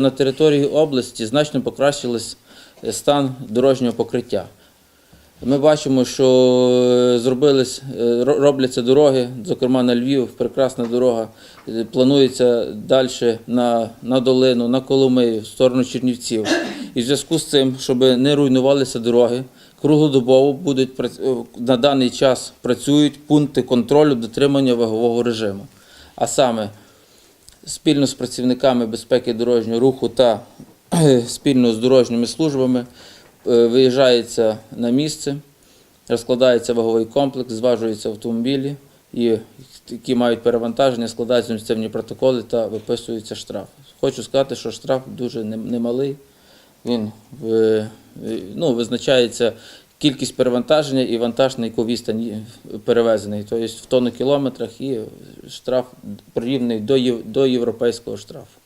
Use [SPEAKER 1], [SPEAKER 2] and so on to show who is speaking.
[SPEAKER 1] На території області значно покращилось стан дорожнього покриття. Ми бачимо, що е, е, робляться дороги, зокрема на Львів, прекрасна дорога. Е, Планується далі на, на долину, на Коломию, в сторону Чернівців. І в зв'язку з цим, щоб не руйнувалися дороги, круглодобово будуть е, на даний час працюють пункти контролю дотримання вагового режиму. А саме спільно з працівниками безпеки дорожнього руху та е, спільно з дорожніми службами е, виїжджається на місце, розкладається ваговий комплекс, зважуються автомобілі, і які мають перевантаження, складаються адміністративні протоколи та виписується штраф. Хочу сказати, що штраф дуже немалий. Він е, ну, визначається кількість перевантаження і вантаж, на яку відстань перевезений, тобто в тонну кілометрах і штраф прирівний до європейського штрафу.